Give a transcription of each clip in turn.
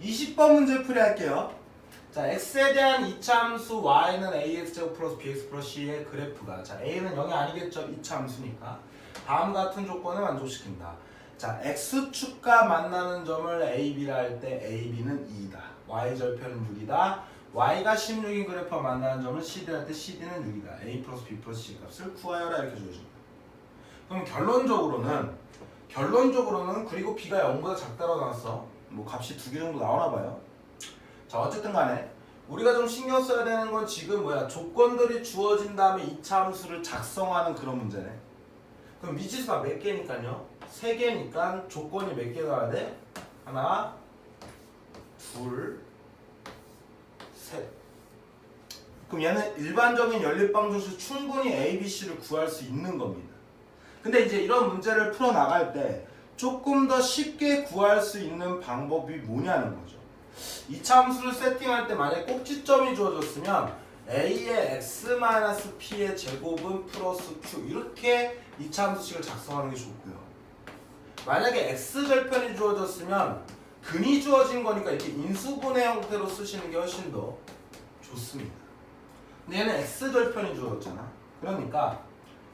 20번 문제 풀이할게요. 자, x에 대한 이차함수 y는 ax제곱 플러스 bx 플러스 c의 그래프가 자, a는 0이 아니겠죠? 이차함수니까 다음 같은 조건을 만족시킨다. 자, x축과 만나는 점을 ab라 할 때 ab는 2다. y절편은 6이다. y가 16인 그래프와 만나는 점을 cd라 할때 cd는 6이다. a 플러스 b 플러스 c 값을 구하여라 이렇게 주어집니다. 그럼 결론적으로는 결론적으로는 그리고 b가 0보다 작다고 나왔어. 뭐 값이 두 개 정도 나오나 봐요. 자 어쨌든 간에 우리가 좀 신경 써야 되는 건 지금 뭐야 조건들이 주어진 다음에 이차 함수를 작성하는 그런 문제네. 그럼 미지수가 몇 개니까요? 세 개니까 조건이 몇개 나와야 돼? 하나, 둘, 셋. 그럼 얘는 일반적인 연립방정식 충분히 A, B, C를 구할 수 있는 겁니다. 근데 이제 이런 문제를 풀어 나갈 때 조금 더 쉽게 구할 수 있는 방법이 뭐냐는 거죠. 이차 함수를 세팅할 때 만약에 꼭지점이 주어졌으면 a의 x-p의 제곱은 플러스 q 이렇게 이차 함수식을 작성하는 게 좋고요. 만약에 x절편이 주어졌으면 근이 주어진 거니까 이렇게 인수분해 형태로 쓰시는 게 훨씬 더 좋습니다. 근데 얘는 x절편이 주어졌잖아. 그러니까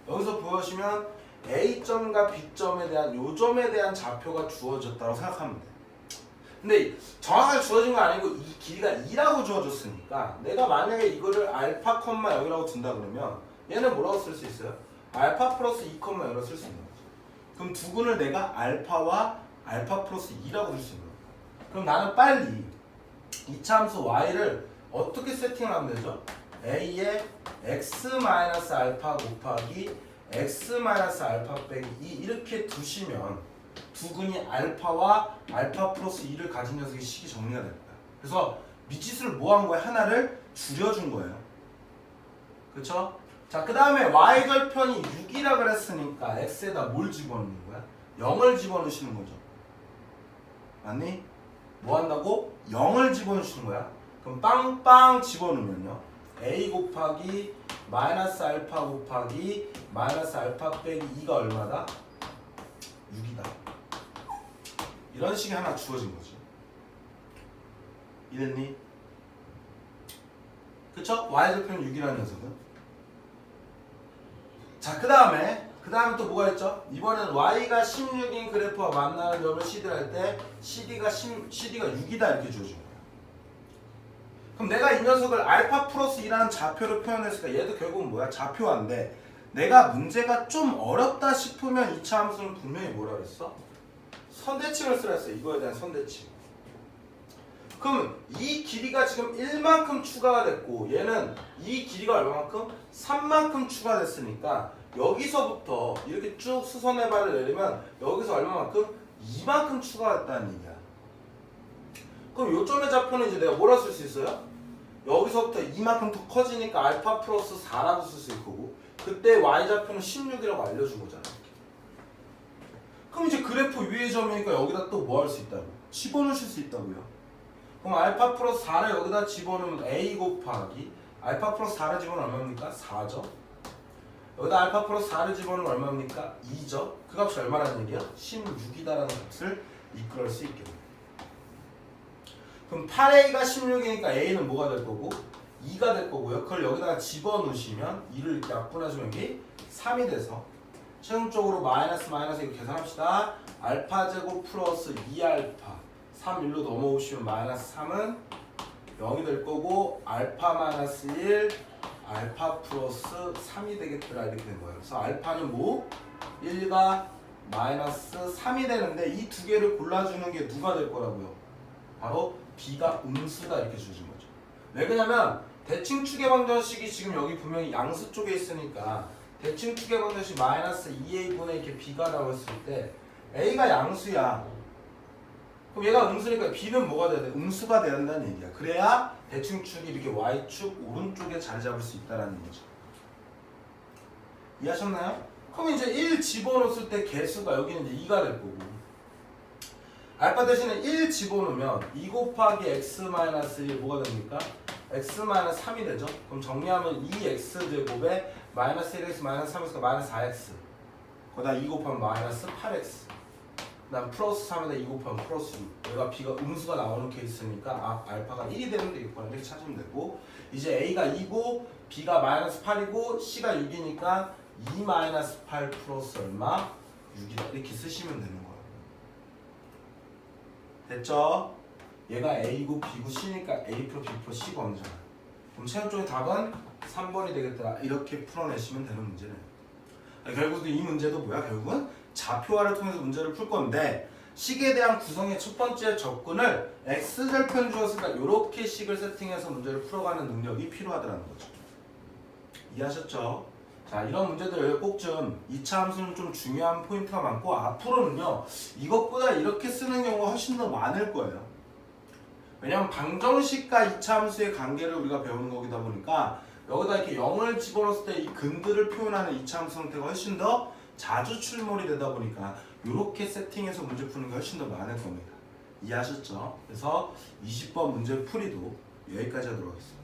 여기서 보시면 A점과 B점에 대한 요점에 대한 좌표가 주어졌다고 생각하면 돼. 근데 정확하게 주어진 거 아니고 이 길이가 2라고 주어졌으니까 내가 만약에 이거를 알파 컴마 0이라고 둔다 그러면 얘는 뭐라고 쓸 수 있어요? 알파 플러스 2 컴마 0이라고 쓸 수 있는 거죠. 그럼 두근을 내가 알파와 알파 플러스 2라고 쓸 수 있는 거야. 그럼 나는 빨리 이차 함수 y를 어떻게 세팅을 하면 되죠? a의 x 마이너스 알파 곱하기 x 마이너스 알파 빼기 2 이렇게 두시면 두근이 알파와 알파 플러스 2를 가진 녀석의 식이 정리가 됩니다. 그래서 미지수를 뭐 한 거야? 하나를 줄여준 거예요. 그렇죠? 자, 그 다음에 y절편이 6이라 그랬으니까 x에다 뭘 집어넣는 거야? 0을 집어넣으시는 거죠. 맞니? 뭐 한다고? 0을 집어넣으시는 거야. 그럼 빵빵 집어넣으면요. a 곱하기 마이너스 알파 곱하기 마이너스 알파 빼기 2가 얼마다? 6이다. 이런 식이 하나 주어진 거지. 이랬니? 그쵸? y절편 6이라는 녀석은. 자, 그 다음에 그 다음에 또 뭐가 있죠? 이번엔 y가 16인 그래프와 만나는 점을 CD를 할 때 CD가 10, CD가 6이다 이렇게 주어진 거야. 그럼 내가 이 녀석을 알파 플러스 2라는 좌표로 표현했으니까 얘도 결국은 뭐야? 좌표인데 내가 문제가 좀 어렵다 싶으면 이차 함수는 분명히 뭐라 그랬어? 선대칭을 쓰라 했어. 이거에 대한 선대칭. 그럼 이 길이가 지금 1만큼 추가가 됐고 얘는 이 길이가 얼마만큼? 3만큼 추가됐으니까 여기서부터 이렇게 쭉 수선의 발을 내리면 여기서 얼마만큼? 2만큼 추가가 됐다는 얘기야. 그럼 요점의 좌표는 이제 내가 뭐라 쓸 수 있어요? 여기서부터 이만큼 더 커지니까 알파 플러스 4라고 쓸 수 있고 그때 y 좌표는 16이라고 알려준 거잖아. 그럼 이제 그래프 위의 점이니까 여기다 또 뭐 할 수 있다고? 집어넣으실 수 있다고요. 그럼 알파 플러스 4를 여기다 집어넣으면 a 곱하기 알파 플러스 4를 집어넣으면 얼마입니까? 4죠. 여기다 알파 플러스 4를 집어넣으면 얼마입니까? 2죠. 그 값이 얼마라는 얘기야? 16이다라는 값을 이끌어낼 수 있겠네. 그럼 8a가 16이니까 a는 뭐가 될 거고 2가 될 거고요. 그걸 여기다가 집어넣으시면 2를 이렇게 약분하시면 여기 3이 돼서 최종적으로 마이너스 마이너스 이거 계산합시다. 알파 제곱 플러스 2알파 3 1로 넘어오시면 마이너스 3은 0이 될 거고 알파 마이너스 1 알파 플러스 3이 되겠더라 이렇게 된 거예요. 그래서 알파는 뭐? 1과 마이너스 3이 되는데 이 두 개를 골라주는 게 누가 될 거라고요? 바로 B가 음수다 이렇게 주어진 거죠. 왜 그러냐면 대칭 추계 방정식이 지금 여기 분명히 양수 쪽에 있으니까 대칭 추계 방정식 마이너스 2a분의 이렇게 B가 나왔을 때 A가 양수야. 그럼 얘가 음수니까 B는 뭐가 돼야 돼? 음수가 돼야 된다는 얘기야. 그래야 대칭축이 이렇게 Y축 오른쪽에 자리 잡을 수 있다라는 거죠. 이해하셨나요? 그럼 이제 1 집어넣었을 때 개수가 여기는 이제 2가 될 거고 알파 대신에 1 집어넣으면 2 곱하기 x 마이너스 1 뭐가 됩니까? x 마이너스 3이 되죠? 그럼 정리하면 2x 제곱에 마이너스 1x 마이너스 3x 마이너스 4x 거기다 2 곱하면 마이너스 8x 그난 플러스 3에다 2 곱하면 플러스 6 얘가 b가 음수가 나오는 케이스니까 아, 알파가 1이 되면 되겠구나. 이렇게 찾으면 되고. 이제 a가 2고 b가 마이너스 8이고 c가 6이니까 2 마이너스 8 플러스 얼마? 6이다. 이렇게 쓰시면 되는 거예요 됐죠? 얘가 a고 b고 c니까 a 플러스 b 플러스 c가 언제잖아 그럼 최종 쪽의 답은 3번이 되겠다 이렇게 풀어내시면 되는 문제네요 결국은 이 문제도 뭐야? 결국은 좌표화를 통해서 문제를 풀 건데 식에 대한 구성의 첫 번째 접근을 x절편 주었으니까 이렇게 식을 세팅해서 문제를 풀어가는 능력이 필요하다는 거죠. 이해하셨죠? 자 이런 문제들 꼭 좀 2차 함수는 좀 중요한 포인트가 많고 앞으로는요 이것보다 이렇게 쓰는 경우가 훨씬 더 많을 거예요. 왜냐면 방정식과 2차 함수의 관계를 우리가 배우는 거기다 보니까 여기다 이렇게 0을 집어넣었을 때 이 근들을 표현하는 2차 함수 형태가 훨씬 더 자주 출몰이 되다 보니까 이렇게 세팅해서 문제 푸는 게 훨씬 더 많을 겁니다. 이해하셨죠? 그래서 20번 문제 풀이도 여기까지 하도록 하겠습니다.